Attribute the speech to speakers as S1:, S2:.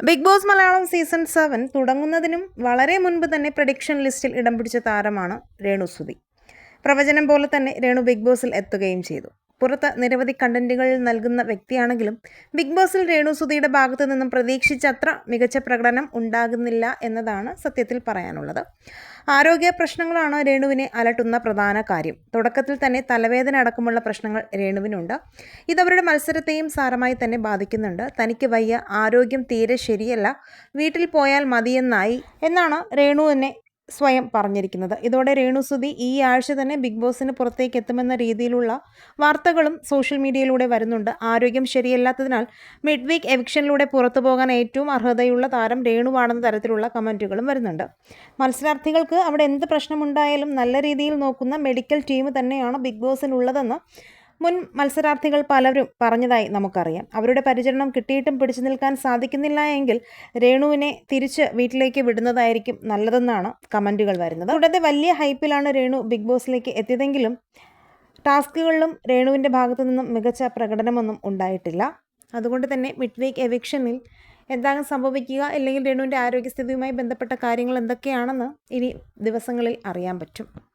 S1: Big boss Malayalam season seven തുടങ്ങുന്നതിനും വളരെ മുൻപ് തന്നെ പ്രഡിക്ഷൻ ലിസ്റ്റിൽ ഇടം പിടിച്ച താരമാണ് രേണു സുധി. പ്രവചനം പോലെ തന്നെ രേണു ബിഗ് ബോസിൽ എത്തുകയും ചെയ്തു. പുറത്ത് നിരവധി കണ്ടന്റുകൾ നൽകുന്ന വ്യക്തിയാണെങ്കിലും ബിഗ് ബോസിൽ രേണു സുധിയുടെ ഭാഗത്തു നിന്നും പ്രതീക്ഷിച്ചത്ര മികച്ച പ്രകടനം ഉണ്ടാകുന്നില്ല എന്നതാണ് സത്യത്തിൽ പറയാനുള്ളത്. ആരോഗ്യ പ്രശ്നങ്ങളാണ് രേണുവിനെ അലട്ടുന്ന പ്രധാന കാര്യം. തുടക്കത്തിൽ തന്നെ തലവേദന അടക്കമുള്ള പ്രശ്നങ്ങൾ രേണുവിനുണ്ട്. ഇതവരുടെ മത്സരത്തെയും സാരമായി തന്നെ ബാധിക്കുന്നുണ്ട്. തനിക്ക് വയ്യ ആരോഗ്യം തീരെ ശരിയല്ല. വീട്ടിൽ പോയാൽ മതിയെന്നായി എന്നാണ് രേണുവിനെ സ്വയം പറഞ്ഞിരിക്കുന്നത്. ഇതോടെ രേണുസുതി ഈ ആഴ്ച തന്നെ ബിഗ് ബോസിന് പുറത്തേക്ക് എത്തുമെന്ന രീതിയിലുള്ള വാർത്തകളും സോഷ്യൽ മീഡിയയിലൂടെ വരുന്നുണ്ട്. ആരോഗ്യം ശരിയല്ലാത്തതിനാൽ മിഡ് വീക്ക് എവിക്ഷനിലൂടെ പുറത്തു പോകാൻ ഏറ്റവും അർഹതയുള്ള താരം രേണുവാണെന്ന തരത്തിലുള്ള കമന്റുകളും വരുന്നുണ്ട്. മത്സരാർത്ഥികൾക്ക് അവിടെ എന്ത് പ്രശ്നമുണ്ടായാലും നല്ല രീതിയിൽ നോക്കുന്ന മെഡിക്കൽ ടീം തന്നെയാണ് ബിഗ് ബോസിനുള്ളതെന്ന് മുൻ മത്സരാർത്ഥികൾ പലരും പറഞ്ഞതായി നമുക്കറിയാം. അവരുടെ പരിചരണം കിട്ടിയിട്ടും പിടിച്ചു നിൽക്കാൻ സാധിക്കുന്നില്ല എങ്കിൽ രേണുവിനെ തിരിച്ച് വീട്ടിലേക്ക് വിടുന്നതായിരിക്കും നല്ലതെന്നാണ് കമന്റുകൾ വരുന്നത്. കൂടാതെ വലിയ ഹൈപ്പിലാണ് രേണു ബിഗ് ബോസിലേക്ക് എത്തിയതെങ്കിലും ടാസ്കുകളിലും രേണുവിന്റെ ഭാഗത്തു നിന്നും മികച്ച പ്രകടനമൊന്നും ഉണ്ടായിട്ടില്ല. അതുകൊണ്ട് തന്നെ മിഡ് വീക്ക് എവിക്ഷനിൽ എന്താണ് സംഭവിക്കുക അല്ലെങ്കിൽ രേണുവിന്റെ ആരോഗ്യസ്ഥിതിയുമായി ബന്ധപ്പെട്ട കാര്യങ്ങൾ എന്തൊക്കെയാണെന്ന് ഇനി ദിവസങ്ങളിൽ അറിയാൻ പറ്റും.